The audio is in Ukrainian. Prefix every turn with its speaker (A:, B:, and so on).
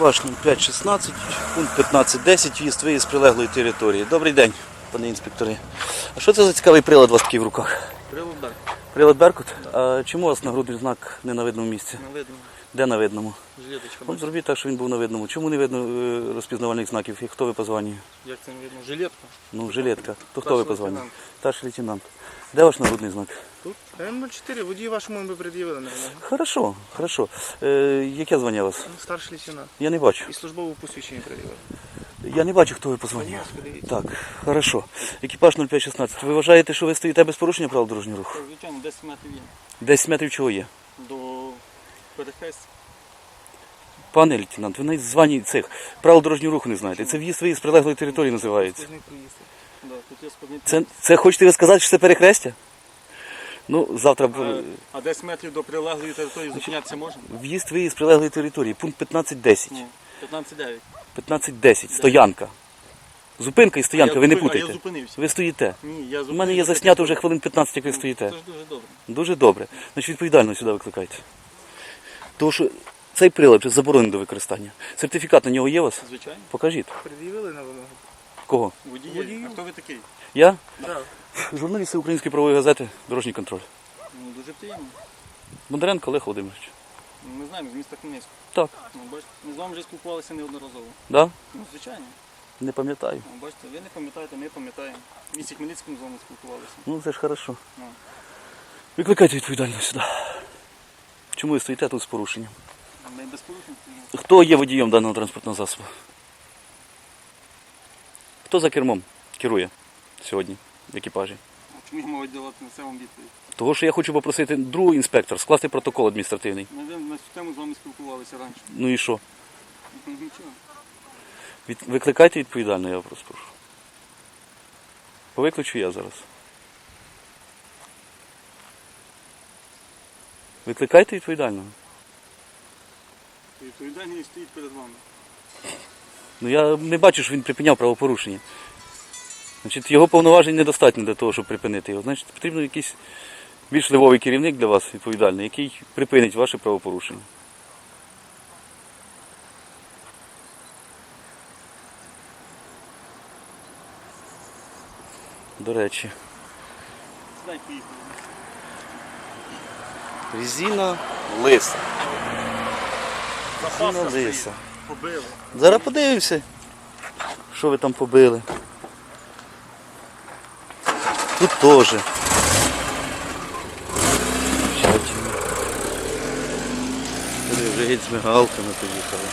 A: Екіпаж 0516, пункт 1510, в'їзд виїзд з прилеглої території. Добрий день, пане інспектори. А що це за цікавий прилад у вас такий в руках?
B: Прилад Беркут.
A: Прилад Беркут? А чому у вас нагрудний знак не на видному місці?
B: Не видно.
A: Де на видному?
B: Жилеточка.
A: От зробіть так, щоб він був на видному. Чому не видно е, розпізнавальних знаків? І хто ви по званню?
B: Як це не видно? Жилетка.
A: Ну, жилетка. То хто ви по званню?
B: лейтенант.
A: Старший лейтенант. Де ваш нагрудний знак?
B: Тут М04, водій вашому ми пред'явили на нього.
A: Хорошо, хорошо. Е, яке звання у вас?
B: Старший лейтенант.
A: Я не бачу.
B: І службове посвідчення пред'явили.
A: Я не бачу, хто ви по званню.
B: Будь ласка, дивіться.
A: Так, хорошо. Екіпаж 0516. Ви вважаєте, що ви стоїте без порушення правил дорожнього руху?
C: Звичайно, 10 метрів є
A: 10 метрів чого є?
C: до перехрестя.
A: Пане лейтенант, ви навіть звані цих правил дорожнього руху не знаєте. Це в'їзд виїзд з прилеглої території називається.
C: Да, тут є складний
A: Це, це хочете ви сказати, що це перехрестя? Ну, завтра б-
C: Е, А 10 метрів до прилеглої території зупинятися можна?
A: в'їзд виїзд з прилеглої території. Пункт 1510.
C: Ні. 15-9.
A: 1510. Стоянка. Зупинка і стоянка, ви не
C: а я
A: путайте.
C: зупинився.
A: Ви стоїте.
C: Ні, я
A: У мене є заснято вже хвилин 15, як ви стоїте.
C: Це ж дуже добре.
A: Дуже добре. Значить, відповідально сюди викликайте. Тому що цей прилад заборонений до використання. Сертифікат на нього є у вас?
C: Звичайно.
A: Покажіть.
B: Пред'явили на вимогу.
A: Кого?
C: Водії.
B: Водію.
C: А хто ви такий?
A: Я?
B: Так.
A: Журналіст Української правової газети Дорожній контроль.
C: Ну, дуже приємно.
A: Бондаренко Олег Володимирович.
C: Ми знаємо, з міста Хмельницького.
A: Так.
C: Ну, бачите, ми з вами вже спілкувалися неодноразово.
A: Да?
C: Ну, звичайно.
A: Не пам'ятаю.
C: Ну, бачите, ви не пам'ятаєте, ми пам'ятаємо. В місті Хмельницькому з вами спілкувалися.
A: Ну це ж хорошо.
C: Ну.
A: Викликайте відповідально сюди. Чому ви стоїте тут з порушенням?
C: Ми без порушень стоїмо.
A: Хто є водієм даного транспортного засобу? Хто за кермом керує сьогодні в екіпажі?
C: А Чому я маю давати на вам відповідь?
A: Того, що я хочу попросити другого інспектора скласти протокол адміністративний.
C: Ми на цю тему з вами спілкувалися раніше.
A: Ну і що?
C: Ну, Нічого.
A: Від... Викликайте відповідально, я вас прошу. Повиключу я зараз. Викликайте відповідально.
C: Відповідальність стоїть перед вами.
A: Ну я не бачу, що він припиняв правопорушення. Значить, його повноважень недостатньо для того, щоб припинити його. Значить, потрібен якийсь більш ливовий керівник для вас відповідальний, який припинить ваше правопорушення. До речі,
C: поїхали.
A: Резина лиса. Резина лиса.
C: Побили.
A: Зараз подивимося, що ви там побили. Тут теж. Вони вже геть з мигалками поїхали.